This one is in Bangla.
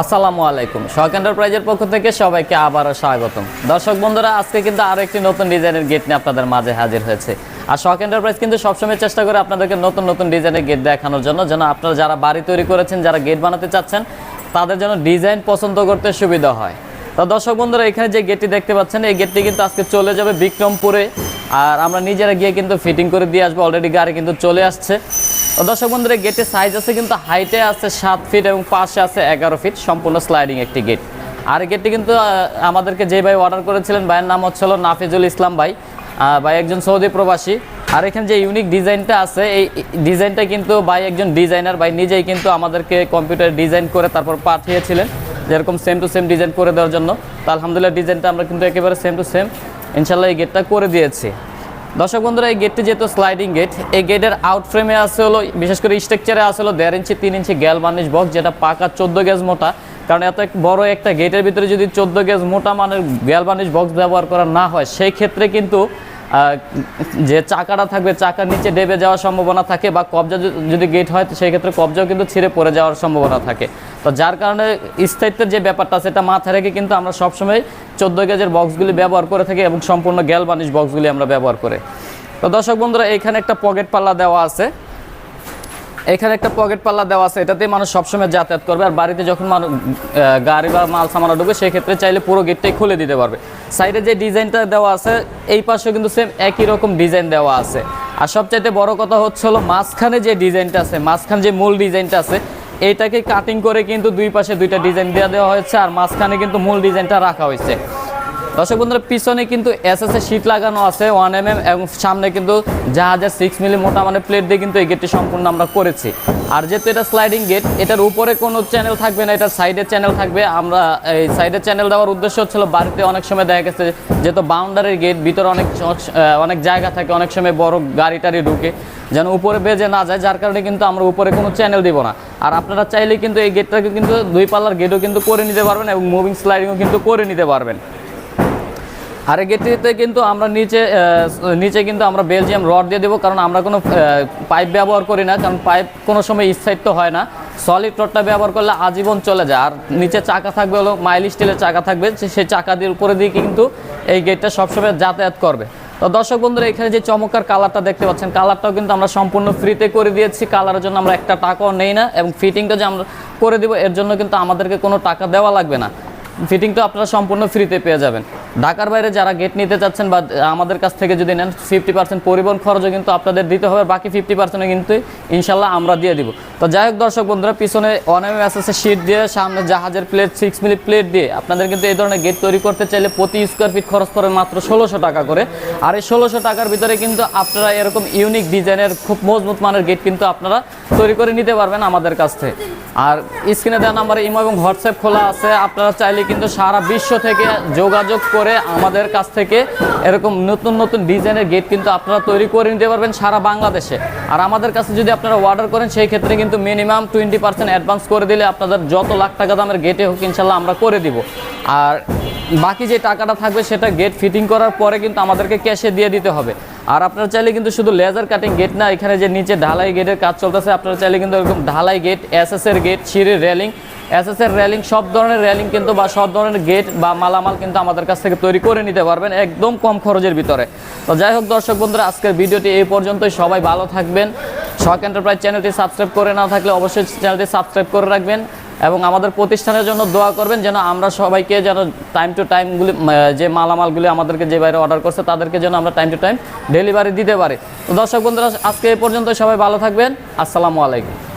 আসসালামু আলাইকুম। শখ এন্টারপ্রাইজের পক্ষ থেকে সবাইকে আবারও স্বাগতম। দর্শক বন্ধুরা, আজকে কিন্তু আরও একটি নতুন ডিজাইনের গেট নিয়ে আপনাদের মাঝে হাজির হয়েছে। আর শখ এন্টারপ্রাইজ কিন্তু সবসময় চেষ্টা করে আপনাদেরকে নতুন নতুন ডিজাইনের গেট দেখানোর জন্য, যেন আপনারা যারা বাড়ি তৈরি করেছেন, যারা গেট বানাতে চাচ্ছেন, তাদের জন্য ডিজাইন পছন্দ করতে সুবিধা হয়। তো দর্শক বন্ধুরা, এখানে যে গেটটি দেখতে পাচ্ছেন, এই গেটটি কিন্তু আজকে চলে যাবে বিক্রমপুরে। আর আমরা নিজেরা গিয়ে কিন্তু ফিটিং করে দিয়ে আসব। অলরেডি গাড়ি কিন্তু চলে আসছে। দর্শক বন্ধুরা গেটের সাইজ আছে কিন্তু হাইটে আছে সাত ফিট এবং পাশে আছে এগারো ফিট সম্পূর্ণ স্লাইডিং একটি গেট আর গেটটি কিন্তু আমাদেরকে যে ভাই অর্ডার করেছিলেন, ভাইয়ের নাম হচ্ছিল নাফিজুল ইসলাম ভাই। ভাই একজন সৌদি প্রবাসী। আর এখানে যে ইউনিক ডিজাইনটা আছে, এই ডিজাইনটা কিন্তু ভাই একজন ডিজাইনার ভাই নিজেই কিন্তু আমাদেরকে কম্পিউটার ডিজাইন করে তারপর পাঠিয়েছিলেন, যেরকম সেম টু সেম ডিজাইন করে দেওয়ার জন্য। তো আলহামদুলিল্লাহ ডিজাইনটা আমরা কিন্তু একেবারে সেম টু সেম ইনশাল্লাহ এই গেটটা করে দিয়েছি। দর্শক বন্ধুরা, এই গেটটি যেহেতু স্লাইডিং গেট এই গেটের আউট ফ্রেমে আছে হলো, বিশেষ করে স্ট্রাকচারে আছে হলো দেড় ইঞ্চি, তিন ইঞ্চি গ্যাল বার্নিশ বক্স যেটা পাকা চোদ্দ গেজ মোটা। কারণ এত বড় একটা গেটের ভিতরে যদি চোদ্দ গেজ মোটা মানের গ্যাল বার্নিশ বক্স ব্যবহার করা না হয়, সেই ক্ষেত্রে কিন্তু যে চাকাটা থাকবে, চাকার নিচে ডেবে যাওয়ার সম্ভাবনা থাকে বা কবজা যদি- গেট হয় তো সেই ক্ষেত্রে কবজাও কিন্তু ছিঁড়ে পড়ে যাওয়ার সম্ভাবনা থাকে। তো যার কারণে স্থায়িত্বের যে ব্যাপারটা সেটা মাথায় রেখে কিন্তু আমরা সবসময় চোদ্দ গেজের বক্সগুলি ব্যবহার করে থাকি এবং সম্পূর্ণ গ্যাল বানিশ বক্সগুলি আমরা ব্যবহার করে। তো দর্শক বন্ধুরা, এখানে একটা পকেট পাল্লা দেওয়া আছে। এখানে একটা পকেট পাল্লা দেওয়া আছে, এটাতেই মানুষ সবসময় যাতায়াত করবে। আর বাড়িতে যখন মানুষ গাড়ি বা মাল সামানা ঢুকবে সেই ক্ষেত্রে চাইলে পুরো গেটটাই খুলে দিতে পারবে। সাইডে যে ডিজাইনটা দেওয়া আছে, এই পাশেও কিন্তু সেম একই রকম ডিজাইন দেওয়া আছে। আর সবচাইতে বড় কথা হচ্ছে হলো মাঝখানে যে ডিজাইনটা আছে, মাঝখানে যে মূল ডিজাইনটা আছে, এটাকে কাটিং করে কিন্তু দুই পাশে দুইটা ডিজাইন দেওয়া দেওয়া হয়েছে, আর মাঝখানে কিন্তু মূল ডিজাইনটা রাখা হয়েছে। দর্শক বন্ধুরা, পিছনে কিন্তু এস এস শীট লাগানো আছে ওয়ান এম এম এবং সামনে কিন্তু জাহাজের সিক্স মিলি মোটা মানে প্লেট দিয়ে কিন্তু এই গেটটি সম্পূর্ণ আমরা করেছি। আর যেহেতু এটা স্লাইডিং গেট এটার উপরে কোনো চ্যানেল থাকবে না এটার সাইডের চ্যানেল থাকবে। আমরা এই সাইডের চ্যানেল দেওয়ার উদ্দেশ্য হচ্ছিল, বাড়িতে অনেক সময় দেখা গেছে যেহেতু বাউন্ডারির গেট ভিতরে অনেক অনেক জায়গা থাকে, অনেক সময় বড় গাড়ি টাড়ি ঢুকে, যেন উপরে বেজে না যায়, যার কারণে কিন্তু আমরা উপরে কোনো চ্যানেল দিব না। আর আপনারা চাইলে কিন্তু এই গেটটাকে কিন্তু দুই পাল্লার গেটও কিন্তু করে নিতে পারবেন এবং মুভিং স্লাইডিংও কিন্তু করে নিতে পারবেন। আর এই গেটটিতে কিন্তু আমরা নিচে নিচে কিন্তু আমরা বেলজিয়াম রড দিয়ে দেবো, কারণ আমরা কোনো পাইপ ব্যবহার করি না, কারণ পাইপ কোনো সময় স্থায়িত্ব হয় না। সলিড রডটা ব্যবহার করলে আজীবন চলে যায়, আর নিচে চাকা থাকবে হলো মাইল স্টিলের চাকা থাকবে সেই চাকা দিয়ে উপরে দিয়ে কিন্তু এই গেটটা সবসময় যাতায়াত করবে। তো দর্শক বন্ধুরা, এখানে যে চমৎকার কালারটা দেখতে পাচ্ছেন কালারটাও কিন্তু আমরা সম্পূর্ণ ফ্রিতে করে দিয়েছি কালারের জন্য আমরা একটা টাকাও নেই না, এবং ফিটিংটা যে আমরা করে দিব, এর জন্য কিন্তু আমাদেরকে কোনো টাকা দেওয়া লাগবে না। ফিটিংটা আপনারা সম্পূর্ণ ফ্রিতে পেয়ে যাবেন। ঢাকার বাইরে যারা গেট নিতে চাচ্ছেন বা আমাদের কাছ থেকে যদি নেন ফিফটি পার্সেন্ট পরিবহন খরচও কিন্তু আপনাদের দিতে হবে বাকি ফিফটি পার্সেন্টে কিন্তু ইনশাল্লাহ আমরা দিয়ে দিব। তো যাই হোক দর্শক বন্ধুরা, পিছনে অনেক এসএসএ শিট দিয়ে, সামনে জাহাজের প্লেট সিক্স মিলি প্লেট দিয়ে আপনাদের কিন্তু এই ধরনের গেট তৈরি করতে চাইলে প্রতি স্কোয়ার ফিট খরচ পড়ে মাত্র ষোলোশো টাকা করে। আর এই ষোলোশো টাকার ভিতরে কিন্তু আপনারা এরকম ইউনিক ডিজাইনের খুব মজবুত মানের গেট কিন্তু আপনারা তৈরি করে নিতে পারবেন আমাদের কাছ থেকে। আর স্ক্রিনে দেওয়া নাম্বারে ইমো এবং হোয়াটসঅ্যাপ খোলা আছে। আপনারা চাইলে কিন্তু সারা বিশ্ব থেকে যোগাযোগ করে আমাদের কাছ থেকে এরকম নতুন নতুন ডিজাইনের গেট কিন্তু আপনারা তৈরি করে নিতে পারবেন সারা বাংলাদেশে। আর আমাদের কাছে যদি আপনারা অর্ডার করেন, সেই ক্ষেত্রে কিন্তু মিনিমাম টোয়েন্টি পার্সেন্ট অ্যাডভান্স করে দিলে আপনাদের যত লাখ টাকা দামের গেটে হোক ইনশাল্লাহ আমরা করে দিব। আর বাকি যে টাকাটা থাকবে, সেটা গেট ফিটিং করার পরে কিন্তু আমাদেরকে ক্যাশে দিয়ে দিতে হবে। আর আপনারা চাইলে কিন্তু শুধু লেজার কাটিং গেট না, এখানে যে নিচে ঢালাই গেটের কাজ চলতেছে, আপনারা চাইলে কিন্তু এরকম ঢালাই গেট এসএস এর গেট সিঁড়ির রেলিং এসএস এর রেলিং সব ধরনের রেলিং কিন্তু বা সব ধরনের গেট বা মালামাল কিন্তু আমাদের কাছ থেকে তৈরি করে নিতে পারবেন একদম কম খরচের ভিতরে। তো যাই হোক দর্শক বন্ধুরা, আজকের ভিডিওটি এই পর্যন্তই। সবাই ভালো থাকবেন। শখ এন্টারপ্রাইজ চ্যানেলটি সাবস্ক্রাইব করে না থাকলে অবশ্যই চ্যানেলটি সাবস্ক্রাইব করে রাখবেন। এবং আমাদের প্রতিষ্ঠানের জন্য দোয়া করবেন যেন আমরা সবাইকে যেন টাইম টু টাইমগুলি যে মালামালগুলি আমাদেরকে যে বাইরে অর্ডার করছে, তাদেরকে যেন আমরা টাইম টু টাইম ডেলিভারি দিতে পারি। তো দর্শক বন্ধুরা, আজকে এ পর্যন্ত সবাই ভালো থাকবেন। আসসালামু আলাইকুম।